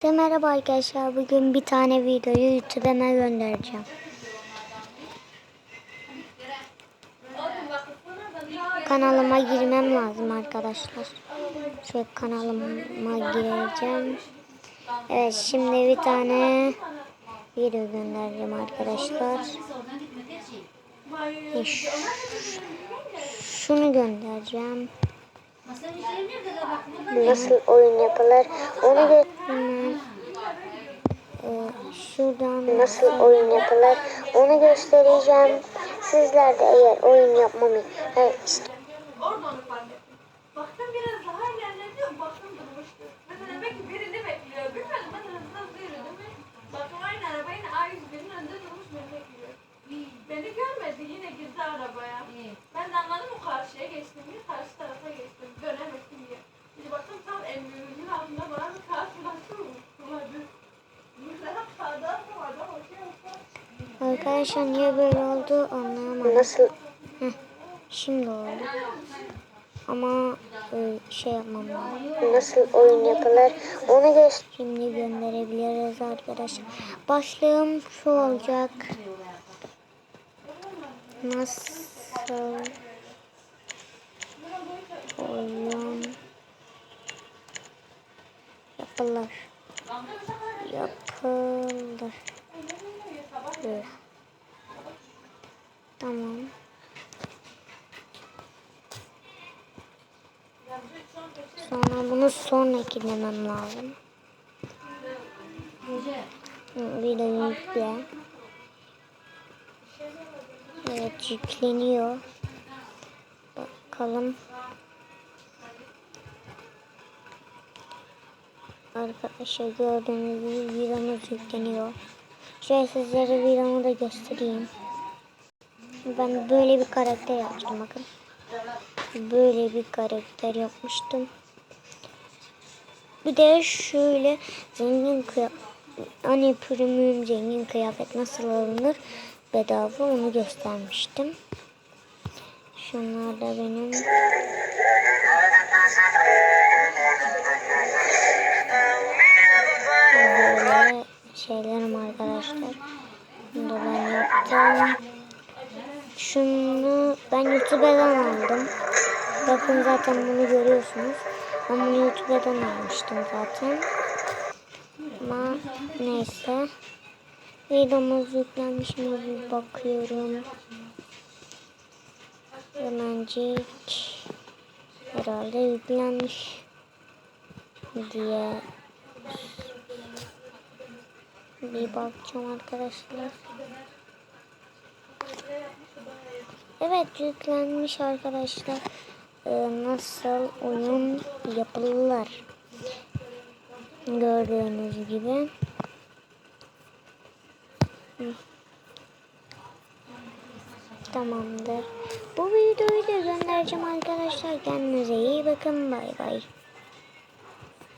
Herkese Merhaba arkadaşlar. Bugün bir tane videoyu YouTube'a göndereceğim. Kanalıma girmem lazım arkadaşlar. Şöyle kanalıma gireceğim. Evet şimdi bir tane video göndereceğim arkadaşlar. Şunu göndereceğim. Nasıl oyun yapılır onu. Ee, şuradan nasıl oyun yapılır onu göstereceğim. Sizler de eğer oyun yapmamı e, ist- Orada onu fark ettim. Baktım biraz daha ilerledi, baktım durmuştu. Mesela belki birini bekliyor. Bilmiyorum ben hızlı hızlı yürüdüm ve baktım aynı arabayla A101'in önünde durmuş beni bekliyor. Beni görmedi yine girdi arabaya. Ben de anladım o karşıya geçtim diye karşı tarafa geçtim. Dönemedim diye. Bir baktım tam emrimin altında bana bir karşılaştım. Buladı. Mesela sağda sağda o şey olsa. Arkadaşlar niye böyle oldu anlayamadım. Nasıl? Şimdi oldu. Ama e, şey yapmam lazım. Nasıl oyun yapılır onu göster. Şimdi gönderebiliriz arkadaşlar. Başlığım şu olacak. Nasıl oyun yapılır? Yapılır. Evet. Sonra bunu sonra eklemem lazım. Videoyu yükle. Evet yükleniyor. Bakalım. Arkadaşlar gördüğünüz gibi videomuz yükleniyor. Şöyle sizlere videomu da göstereyim. Ben böyle bir karakter yaptım bakın. Böyle bir karakter yapmıştım. Bir de şöyle zengin kıyafet, hani premium zengin kıyafet nasıl alınır bedava onu göstermiştim. Şunlar da benim. Böyle şeylerim arkadaşlar. Bunu da ben yaptım. Şunu ben YouTube'dan aldım. Bakın zaten bunu görüyorsunuz. Ben bunu YouTube'dan almıştım zaten. Ama neyse. Videomuz yüklenmiş mi bir bakıyorum. Hemencik. Herhalde yüklenmiş diye bir bakacağım arkadaşlar. Evet yüklenmiş arkadaşlar. Ee, nasıl oyun yapılır? Gördüğünüz gibi. Tamamdır. Bu videoyu da göndereceğim arkadaşlar. Kendinize iyi bakın. Bay bay.